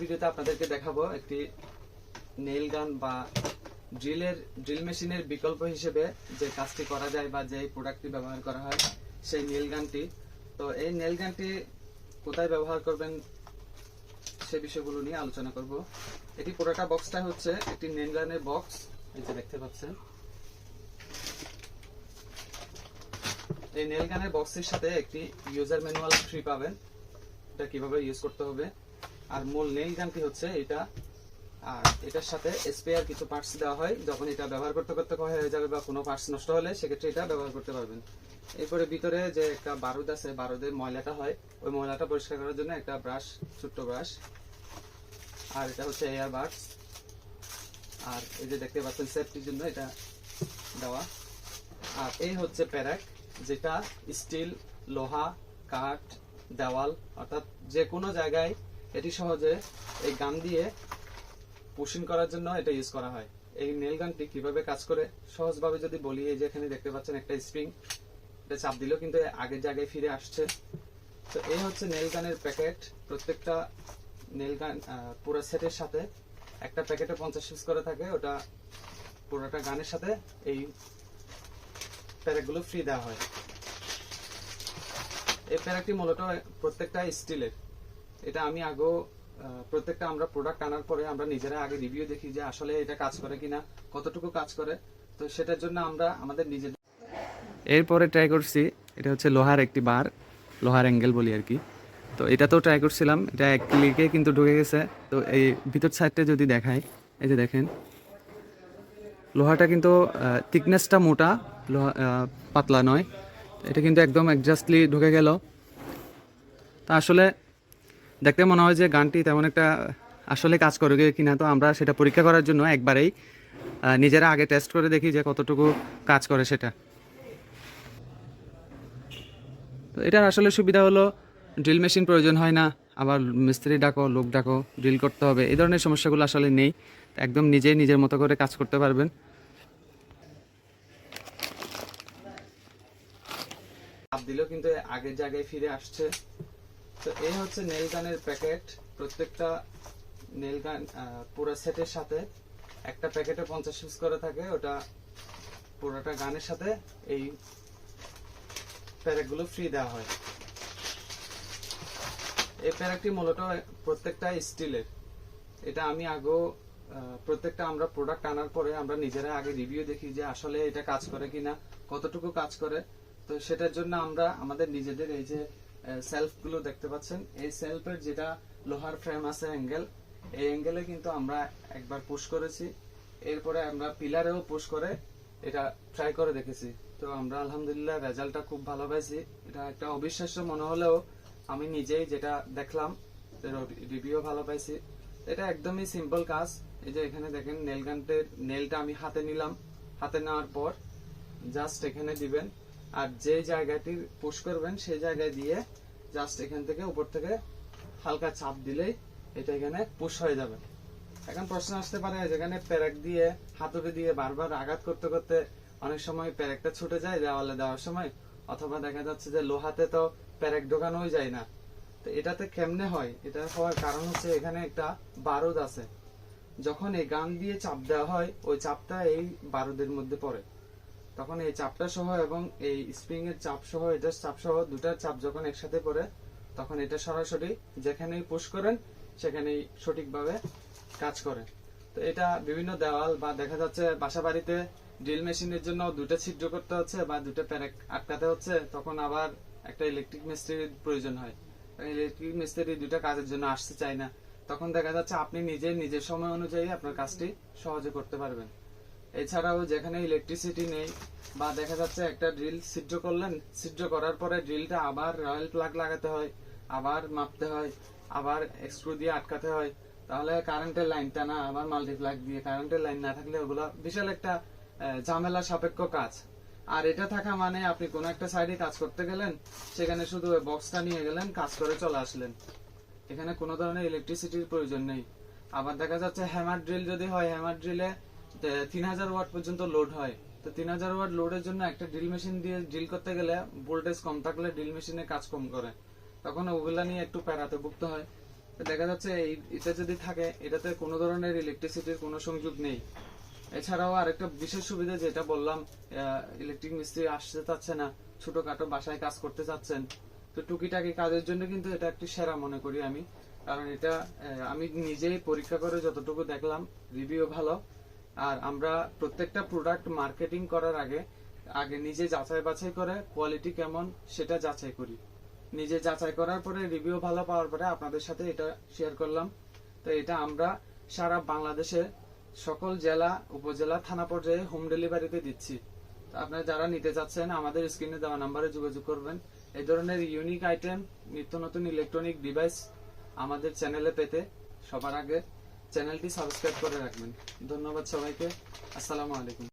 ভিডিওতে আপনাদেরকে দেখাবো একটি নেইল গান বা ড্রিলের ড্রিল মেশিনের বিকল্প হিসেবে যে কাজটি করা যায় বা যে প্রোডাক্টটি ব্যবহার করা হয়, সেই নেইল গানটি তো এই নেইল গানটি কোথায় ব্যবহার করবেন সে বিষয়গুলো নিয়ে আলোচনা করব। এটি পুরোটা বক্সটা হচ্ছে একটি নেইল গানের বক্স এই যে দেখতে পাচ্ছেন। এই নেল গানের বক্সের সাথে একটি ইউজার ম্যানুয়াল ফ্রি পাবেন। এটা কীভাবে ইউজ করতে হবে? আর মূল নেল গানটি হচ্ছে এটা। আর এটার সাথে স্পেয়ার কিছু পার্টস দেওয়া হয়। যখন এটা ব্যবহার করতে করতে ক্ষয় হয়ে যাবে বা কোনো পার্টস নষ্ট হলে, সেক্ষেত্রে এটা ব্যবহার করতে পারবেন। এরপরে ভিতরে যে একটা বারুদ আছে, বারুদের ময়লাটা হয়, ওই ময়লাটা পরিষ্কার করার জন্য একটা ব্রাশ ছোট্ট ব্রাশ আর এটা হচ্ছে এয়ার বাডস আর এই যে দেখতে পাচ্ছেন সেফটির জন্য এটা দেওয়া। আর এই হচ্ছে প্যারাক যেটা স্টিল লোহা, কাঠ, দেওয়াল, অর্থাৎ যে কোনো জায়গায় এটি সহজে এই গান দিয়ে পুশিং করার জন্য এটা ইউজ করা হয়। এই নেল গানটি কীভাবে কাজ করে? সহজভাবে যদি বলি, এই যে এখানে দেখতে পাচ্ছেন একটা স্প্রিং এটা চাপ দিলেও কিন্তু আগের জায়গায় ফিরে আসছে। তো এই হচ্ছে নেল গানের প্যাকেট প্রত্যেকটা নেল গান পুরো সেটের সাথে একটা প্যাকেটে পঞ্চাশ পিস করে থাকে। ওটা পুরোটা গানের সাথে এই প্যারাকগুলো ফ্রি দেওয়া হয়। এই প্যারাকটি মূলত প্রত্যেকটা স্টিলের এটা আমি আগেও প্রত্যেকটা আমরা প্রোডাক্ট আনার পরে আমরা নিজেরা আগে রিভিউ দেখি যে আসলে এটা কাজ করে কিনা, কতটুকু কাজ করে। তো সেটার জন্য আমরা আমাদের নিজেদের এরপরে ট্রাই করছি, এটা হচ্ছে লোহার একটি বার, লোহার অ্যাঙ্গেল বলি আর কি। তো এটাতেও ট্রাই করছিলাম, এটা এক ক্লিকে কিন্তু ঢুকে গেছে। তো এই ভিতর সাইডটা যদি দেখাই, এই যে দেখেন, লোহাটা কিন্তু থিকনেসটা মোটা, লোহা পাতলা নয়। এটা কিন্তু একদম অ্যাডজাস্টলি ঢুকে গেল। তা আসলে দেখতে মনে হয় যে গানটি তেমন একটা আসলে কাজ করবে কিনা তো আমরা সেটা পরীক্ষা করার জন্য একবারেই নিজেরা আগে টেস্ট করে দেখি যে কতটুকু কাজ করে সেটা। তো এটার আসলে সুবিধা হলো ড্রিল মেশিন প্রয়োজন হয় না, আবার মিস্ত্রি ডাকো, লোক ডাকো ড্রিল করতে হবে, এই ধরনের সমস্যাগুলো আসলে নেই একদম নিজে নিজের মতো করে কাজ করতে পারবেন। দিলেও কিন্তু আগের জায়গায় ফিরে আসছে। তো এই হচ্ছে নেল গানের প্যাকেট। প্রত্যেকটা নেল গান পুরো সেটের সাথে একটা প্যাকেটে পঞ্চাশ পিস করে থাকে। ওটা পুরোটা গানের সাথে এই প্যারাকগুলো ফ্রি দেওয়া হয়। এই প্যারাকটি মূলত প্রত্যেকটা স্টিলের। এটা আমি আগেও প্রত্যেকটা আমরা প্রোডাক্ট আনার পরে আমরা নিজেরা আগে রিভিউ দেখি যে আসলে এটা কাজ করে কিনা, কতটুকু কাজ করে। তো সেটার জন্য আমরা আমাদের নিজেদের এই যে সেলফগুলো দেখতে পাচ্ছেন। এই সেলফের যেটা লোহার ফ্রেম আছে অ্যাঙ্গেল এই অ্যাঙ্গেলে কিন্তু আমরা একবার পুশ করেছি। এরপরে আমরা পিলারেও পুশ করে এটা ট্রাই করে দেখেছি। তো আমরা আলহামদুলিল্লাহ রেজাল্টটা খুব ভালো পাইছি। এটা একটা অবিশ্বাস্য মনে হলেও আমি নিজেই যেটা দেখলাম রিভিউ ভালো পাইছি। এটা একদমই সিম্পল কাজ। এই যে এখানে দেখেন নেল গানটের নেলটা আমি হাতে নিলাম। হাতে নেওয়ার পর জাস্ট এখানে দিবেন। আর যে জায়গাটি পুশ করবেন, সেই জায়গায় দিয়ে জাস্ট এখান থেকে উপর থেকে হালকা চাপ দিলেই এটা এখানে পুশ হয়ে যাবে। এখন প্রশ্ন আসতে পারে যেখানে প্যারেক দিয়ে, হাতুড়ি দিয়ে বারবার আঘাত করতে করতে অনেক সময় প্যারেকটা ছুটে যায় দেওয়ালে দেওয়ার সময়, অথবা দেখা যাচ্ছে যে লোহাতে তো প্যারেক ঢোকানোই যায় না। তো এটাতে কেমনে হয়? এটা হওয়ার কারণ হচ্ছে এখানে একটা বারুদ আছে। যখন এই গান দিয়ে চাপ দেওয়া হয়, ওই চাপটা এই বারুদের মধ্যে পড়ে। তখন এই চাপটা সহ এবং এই স্প্রিং এর চাপ সহ এটার চাপ সহ দুটার চাপ যখন একসাথে পড়ে, তখন এটা সরাসরি যেখানেই পুশ করেন, সেখানেই সঠিকভাবে কাজ করে তো এটা বিভিন্ন দেওয়াল বা দেখা যাচ্ছে বাসা বাড়িতে ড্রিল মেশিনের জন্য দুটো ছিদ্র করতে হচ্ছে বা দুটো প্যারেক আটকাতে হচ্ছে, তখন আবার একটা ইলেকট্রিক মিস্ত্রির প্রয়োজন হয়। ইলেকট্রিক মিস্ত্রি দুটো কাজের জন্য আসতে চায় না। তখন দেখা যাচ্ছে আপনি নিজে, নিজের সময় অনুযায়ী আপনার কাজটি সহজে করতে পারবেন। এছাড়াও যেখানে ইলেকট্রিসিটি নেই বা দেখা যাচ্ছে একটা ড্রিল ছিদ্র করলেন, ছিদ্র করার পরে ড্রিলটা আবার রয়্যাল প্লাগ লাগাতে হয়, আবার মাপতে হয়, আবার স্ক্রু দিয়ে আটকাতে হয়। তাহলে কারেন্টের লাইনটা না, আবার মাল্টিপ্লাগ দিয়ে কারেন্টের লাইন না থাকলে ওগুলো বিশাল একটা ঝামেলা সাপেক্ষ কাজ। আর এটা থাকা মানে আপনি কোনো একটা সাইডে কাজ করতে গেলেন, সেখানে শুধু বক্সটা নিয়ে গেলেন, কাজ করে চলে আসলেন। এখানে কোনো ধরনের ইলেকট্রিসিটির প্রয়োজন নেই। আবার দেখা যাচ্ছে হ্যামার ড্রিল যদি হয় হ্যামার ড্রিলে তিন হাজার ওয়াট পর্যন্ত লোড হয়। তো তিন হাজার ওয়াট লোডের জন্য একটা ড্রিল মেশিন দিয়ে ড্রিল করতে গেলে ভোল্টেজ কম থাকলে ড্রিল মেশিনে কাজ কম করে। তখন ওগুলা নিয়ে একটু প্যারাতে ভুগতে হয়। দেখা যাচ্ছে এই, এটা যদি থাকে, এটাতে কোনো ধরনের ইলেকট্রিসিটির কোনো সংযোগ নেই। এছাড়াও আরেকটা বিশেষ সুবিধা যেটা বললাম ইলেকট্রিক মিস্ত্রি আসতে চাচ্ছে না, ছোটখাটো বাসায় কাজ করতে চাচ্ছেন। তো টুকিটাকি কাজের জন্য কিন্তু এটা একটি সেরা মনে করি আমি। কারণ এটা আমি নিজেই পরীক্ষা করে যতটুকু দেখলাম রিভিউ ভালো। আর আমরা প্রত্যেকটা প্রোডাক্ট মার্কেটিং করার আগে আগে নিজে যাচাই বাছাই করে কোয়ালিটি কেমন সেটা যাচাই করি। নিজে যাচাই করার পরে রিভিউ ভালো পাওয়ার পরে আপনাদের সাথে এটা শেয়ার করলাম। তো এটা আমরা সারা বাংলাদেশে সকল জেলা, উপজেলা, থানা পর্যায়ে হোম ডেলিভারিতে দিচ্ছি। তো আপনারা যারা নিতে চাচ্ছেন, আমাদের স্ক্রিনে দেওয়া নাম্বারে যোগাযোগ করবেন। এই ধরনের ইউনিক আইটেম নিত্য নতুন ইলেকট্রনিক ডিভাইস আমাদের চ্যানেলে পেতে সবার আগে চ্যানেলটি সাবস্ক্রাইব করে রাখবেন ধন্যবাদ সবাইকে আসসালামু আলাইকুম